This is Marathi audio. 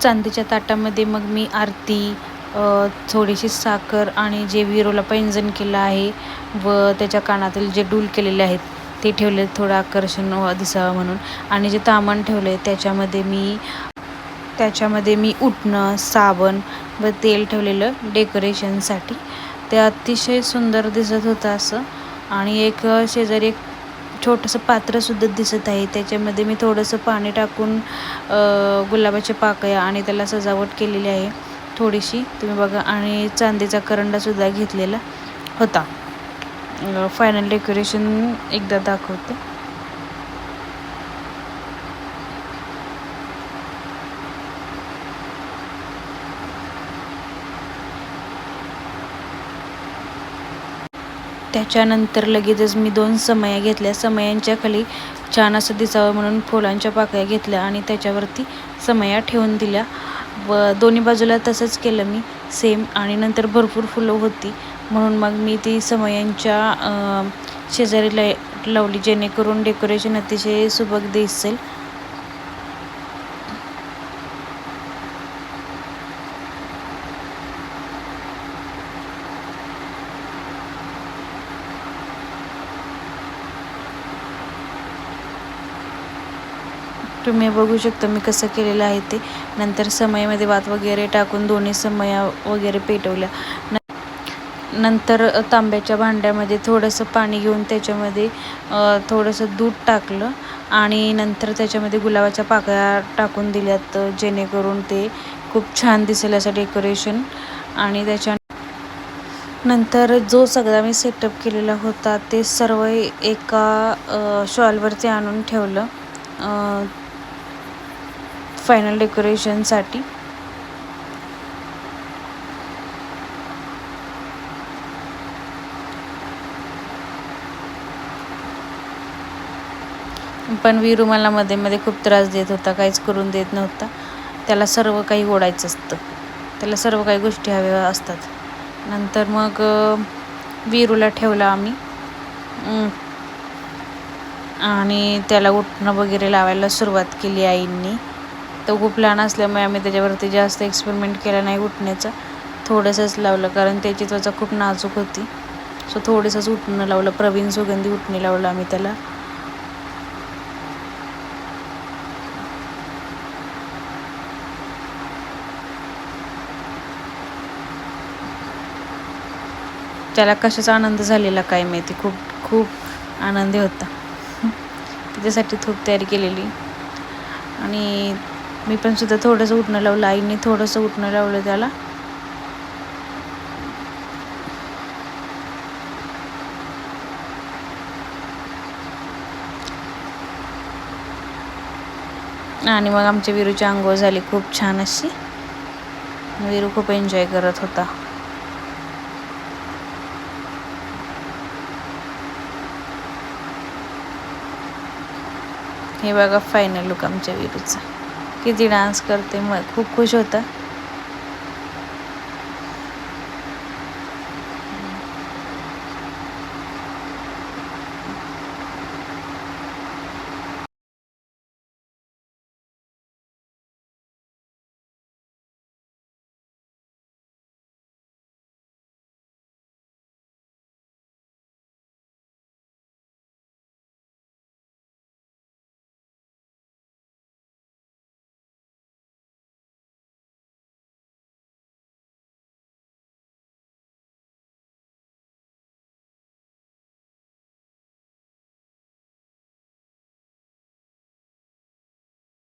चांदीच्या ताटामध्ये मग मी आरती थोडीशी साखर आणि जे विरोला पैंजण केलं आहे व त्याच्या कानातील जे डूल केलेले आहेत ते ठेवले थोडं आकर्षण दिसावं म्हणून. आणि जे तामण ठेवलं आहे त्याच्यामध्ये मी त्याच्यामध्ये मी उठणं साबण व तेल ठेवलेलं डेकोरेशनसाठी. ते अतिशय सुंदर दिसत होतं असं. आणि एक शेजारी एक छोटंसं पात्रसुद्धा दिसत आहे. त्याच्यामध्ये मी थोडंसं पाणी टाकून गुलाबाच्या पाकळ्या आणि त्याला सजावट केलेली आहे. थोडीशी तुम्ही बघा. आणि चांदीचा करंडासुद्धा घेतलेला होता. फायनल डेकोरेशन एकदा दाखवते. त्याच्यानंतर लगेचच मी दोन समया घेतल्या. समयांच्या खाली छान असं दिसावं म्हणून फुलांच्या पाकळ्या घेतल्या आणि त्याच्यावरती समया ठेवून दिल्या. व दोन्ही बाजूला तसंच केलं मी. सेम आणि नंतर भरपूर फुलं होती. म्हणून मग मी ती समयांच्या शेजारी लावली जेणेकरून डेकोरेशन अतिशय सुबक दिसेल. तुम्ही बघू शकता मी कसं केलेलं आहे ते. नंतर समयामध्ये वात वगैरे टाकून दोन्ही समया वगैरे पेटवल्या. न नंतर तांब्याच्या भांड्यामध्ये थोडंसं पाणी घेऊन त्याच्यामध्ये थोडंसं दूध टाकलं आणि नंतर त्याच्यामध्ये गुलाबाच्या पाकळ्या टाकून दिल्यात जेणेकरून ते खूप छान दिसेल असं डेकोरेशन. आणि त्याच्या नंतर जो सगळा मी सेटअप केलेला होता ते सर्व एका शॉलवरती आणून ठेवलं. फायनल डेकोरेशनसाठी पण वीरू मला मध्ये मध्ये खूप त्रास देत होता काहीच करून देत नव्हता. त्याला सर्व काही ओढायचं असतं. त्याला सर्व काही गोष्टी हव्या असतात. नंतर मग वीरूला ठेवला आम्ही. आणि त्याला उठणं वगैरे लावायला सुरुवात केली आईंनी. तो खूप लहान असल्यामुळे आम्ही त्याच्यावरती जास्त एक्सपेरिमेंट केला नाही उठण्याचा. थोडंसंच लावलं कारण त्याची त्वचा खूप नाजूक होती. सो थोडंसंच उठणं लावलं. प्रवीण सुगंधी उठणे लावलं आम्ही त्याला. त्याला कशाचा आनंद झालेला काय माहिती? खूप खूप आनंदी होता. त्याच्यासाठी खूप तयारी केलेली. आणि मी पण सुद्धा थोडंसं उठणं लावलं. आईने थोडंसं उठणं लावलं त्याला. आणि मग आमच्या विरूची आंघोळ झाली खूप छान अशी. विरू खूप एन्जॉय करत होता. हे बघा फायनल लुक आमच्या विरूचा. किती डान्स करते मग खूप खुश होतं.